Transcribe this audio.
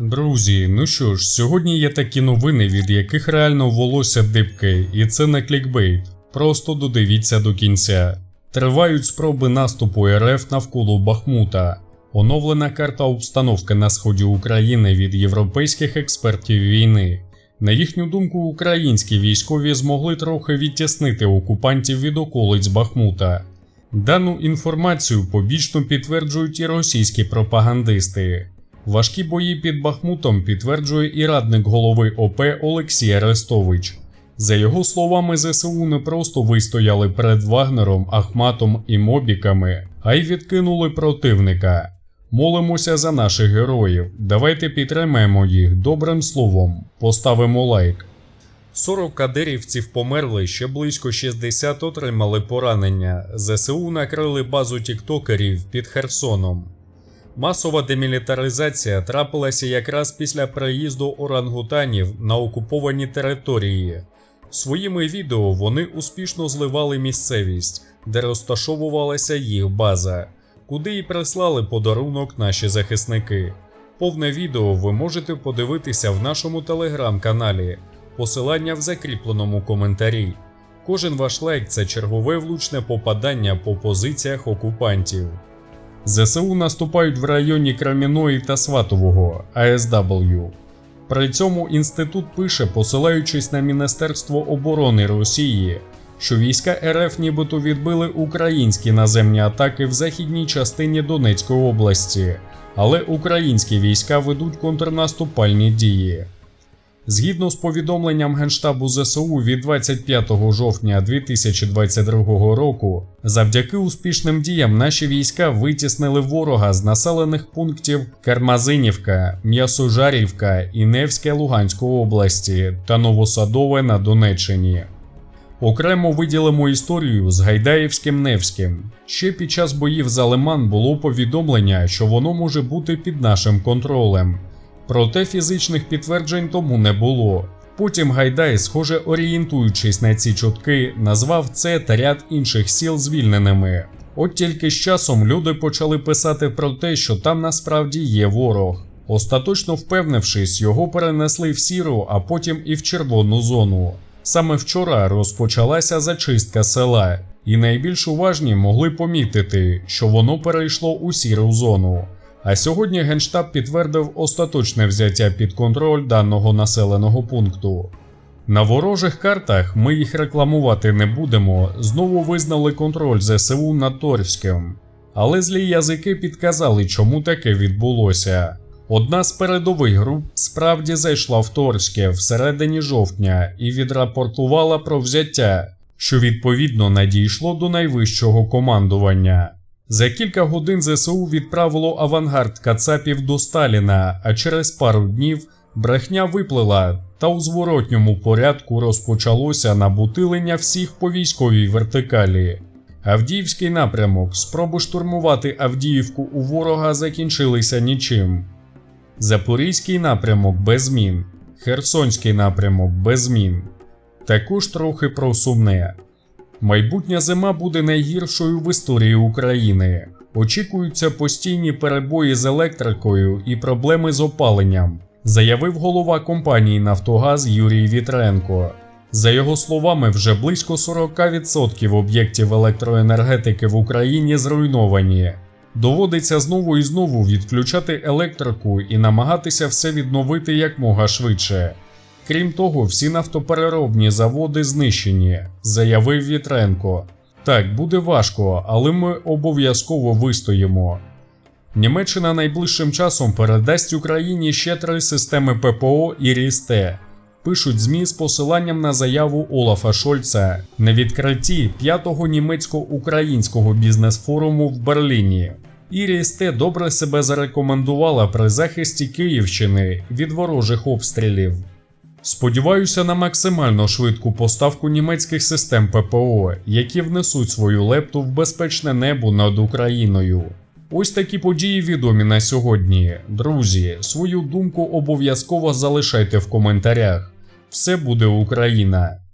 Друзі, ну що ж, сьогодні є такі новини, від яких реально волосся дибке, і це не клікбейт. Просто додивіться до кінця. Тривають спроби наступу РФ навколо Бахмута. Оновлена карта обстановки на сході України від європейських експертів війни. На їхню думку, українські військові змогли трохи відтіснити окупантів від околиць Бахмута. Дану інформацію побічно підтверджують і російські пропагандисти. Важкі бої під Бахмутом підтверджує і радник голови ОП Олексій Арестович. За його словами, ЗСУ не просто вистояли перед Вагнером, Ахматом і Мобіками, а й відкинули противника. Молимося за наших героїв. Давайте підтримаємо їх добрим словом. Поставимо лайк. 40 кадирівців померли, ще близько 60 отримали поранення. ЗСУ накрили базу тіктокерів під Херсоном. Масова демілітаризація трапилася якраз після приїзду орангутанів на окуповані території. Своїми відео вони успішно зливали місцевість, де розташовувалася їх база, куди і прислали подарунок наші захисники. Повне відео ви можете подивитися в нашому телеграм-каналі. Посилання в закріпленому коментарі. Кожен ваш лайк це чергове влучне попадання по позиціях окупантів. ЗСУ наступають в районі Краміної та Сватового АСW. При цьому інститут пише, посилаючись на Міністерство оборони Росії, що війська РФ нібито відбили українські наземні атаки в західній частині Донецької області, але українські війська ведуть контрнаступальні дії. Згідно з повідомленням Генштабу ЗСУ від 25 жовтня 2022 року, завдяки успішним діям наші війська витіснили ворога з населених пунктів Кармазинівка, М'ясожарівка і Невське Луганської області та Новосадове на Донеччині. Окремо виділимо історію з Гайдаївським Невським. Ще під час боїв за Лиман було повідомлення, що воно може бути під нашим контролем. Проте фізичних підтверджень тому не було. Потім Гайдай, схоже орієнтуючись на ці чутки, назвав це та ряд інших сіл звільненими. От тільки з часом люди почали писати про те, що там насправді є ворог. Остаточно впевнившись, його перенесли в сіру, а потім і в червону зону. Саме вчора розпочалася зачистка села, і найбільш уважні могли помітити, що воно перейшло у сіру зону. А сьогодні Генштаб підтвердив остаточне взяття під контроль даного населеного пункту. На ворожих картах ми їх рекламувати не будемо, знову визнали контроль ЗСУ над Торським. Але злі язики підказали, чому таке відбулося. Одна з передових груп справді зайшла в Торське всередині жовтня і відрапортувала про взяття, що відповідно надійшло до найвищого командування. За кілька годин ЗСУ відправило авангард Кацапів до Сталіна, а через пару днів брехня виплила, та у зворотньому порядку розпочалося набутилення всіх по військовій вертикалі. Авдіївський напрямок, спроби штурмувати Авдіївку у ворога закінчилися нічим. Запорізький напрямок без змін, Херсонський напрямок без змін. Також трохи про сумне. Майбутня зима буде найгіршою в історії України. Очікуються постійні перебої з електрикою і проблеми з опаленням, заявив голова компанії Нафтогаз Юрій Вітренко. За його словами, вже близько 40% об'єктів електроенергетики в Україні зруйновані. Доводиться знову і знову відключати електрику і намагатися все відновити якмога швидше. Крім того, всі нафтопереробні заводи знищені, заявив Вітренко. Так, буде важко, але ми обов'язково вистоїмо. Німеччина найближчим часом передасть Україні ще три системи ППО і РІСТЕ. Пишуть ЗМІ з посиланням на заяву Олафа Шольца на відкритті п'ятого німецько-українського бізнес-форуму в Берліні. Іріс-Т добре себе зарекомендувала при захисті Київщини від ворожих обстрілів. Сподіваюся на максимально швидку поставку німецьких систем ППО, які внесуть свою лепту в безпечне небо над Україною. Ось такі події відомі на сьогодні. Друзі, свою думку обов'язково залишайте в коментарях. Все буде Україна!